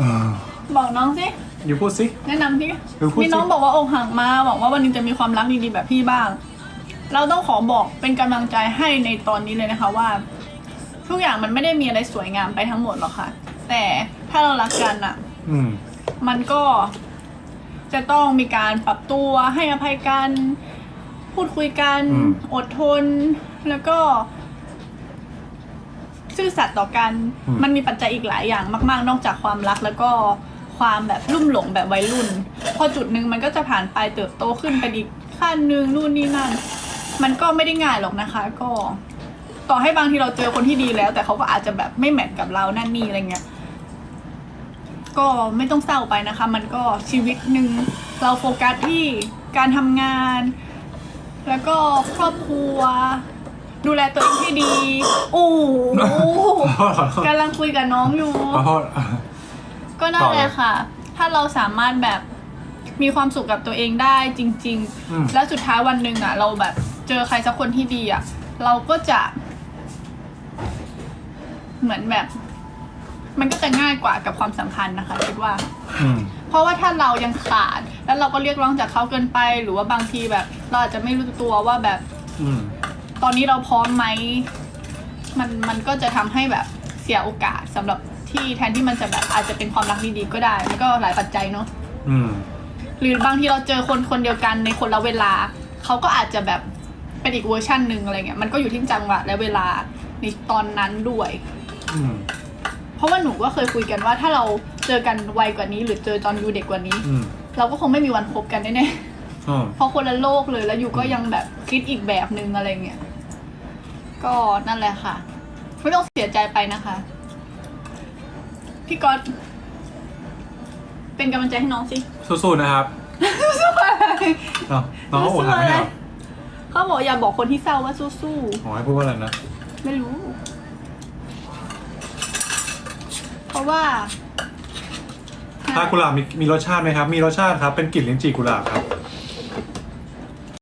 เออบอกน้องสิ อยู่พูดสิ แนะนำสิเออพูดสิ มีน้องบอกว่าอกหักมาหวังว่าวันหนึงจะมีความรักดีๆแบบพี่บ้าง เราต้องขอบอกเป็นกำลังใจให้ในตอนนี้เลยนะคะว่า ทุกอย่างมันไม่ได้มีอะไรสวยงามไปทั้งหมดหรอกค่ะ แต่ถ้าเรารักกันอะ อืม มันก็จะต้องมีการปรับตัวให้อภัยกัน พูดคุยกัน อืม อดทน แล้วก็ ซื่อสัตย์ต่อกันอืมมันมีปัจจัยอีกหลายอย่างมาก ๆ นอกจากความรักแล้วก็ความแบบลุ่มหลงแบบวัยรุ่น พอจุดหนึ่งมันก็จะผ่านไปเติบโตขึ้นไปอีกขั้นหนึ่งนู่นนี่นั่น มันก็ไม่ได้ง่ายหรอกนะคะ ก็ ต่อให้บางทีเราเจอคนที่ดีแล้ว แต่เขาก็อาจจะแบบไม่แมทกับเรานั่นนี่อะไรเงี้ยก็ไม่ต้องเศร้าไปนะคะ มันก็ชีวิตหนึ่งเราโฟกัสที่การทำงาน แล้วก็ครอบครัว ดูแลตัวเองให้ดี โอ้โหขอโทษขอโทษกำลังคุยกับน้องอยู่ ขอโทษ ก็นั่นแหละค่ะ ถ้าเราสามารถแบบมีความสุขกับตัวเองได้จริง อืม ๆ แล้วสุดท้ายวันหนึ่งอะ เราแบบเจอใครสักคนที่ดีอะ เราก็จะ เหมือนแบบ มันก็จะง่ายกว่ากับความสัมพันธ์นะคะคิดว่า อืม เพราะว่าถ้าเรายังขาด แล้วเราก็เรียกร้องจากเขาเกินไป หรือว่าบางทีแบบ เราอาจจะไม่รู้ตัวว่าแบบ อืม ตอนนี้เราพร้อมไหมมันมันก็จะทำให้แบบเสียโอกาสสำหรับที่แทนที่มันจะแบบอาจจะเป็นความรักดีๆก็ได้ มันก็หลายปัจจัยเนาะอืมหรือบางทีเราเจอคนคนเดียวกันในคนละเวลา เขาก็อาจจะแบบเป็นอีกเวอร์ชันหนึ่งอะไรเงี้ยมันก็อยู่ที่จังหวะและเวลาในตอนนั้นด้วยอืมเพราะว่าหนูก็เคยคุยกันว่าถ้าเราเจอกันไวกว่านี้ หรือเจอตอนอยู่เด็กกว่านี้อืมเราก็คงไม่มีวันพบกันแน่ๆอืมเพราะคนละโลกเลยแล้วอยู่ก็ยังแบบคิดอีกแบบนึงอะไรเงี้ย ก็นั่นแหละค่ะ ไม่ต้องเสียใจไปนะคะ พี่ก๊อตเป็นกำลังใจให้น้องสิสู้ๆนะครับสู้อะไรเนาะน้องเขาอกหักไม่ใช่เหรอเขาบอกอย่าบอกคนที่เศร้าว่าสู้ขอให้พูดว่าอะไรนะๆไม่รู้ เพราะว่าถ้ากุหลาบมีมีรสชาติไหมครับ มีรสชาติครับ เป็นกลิ่นลิ้นจี่กุหลาบครับ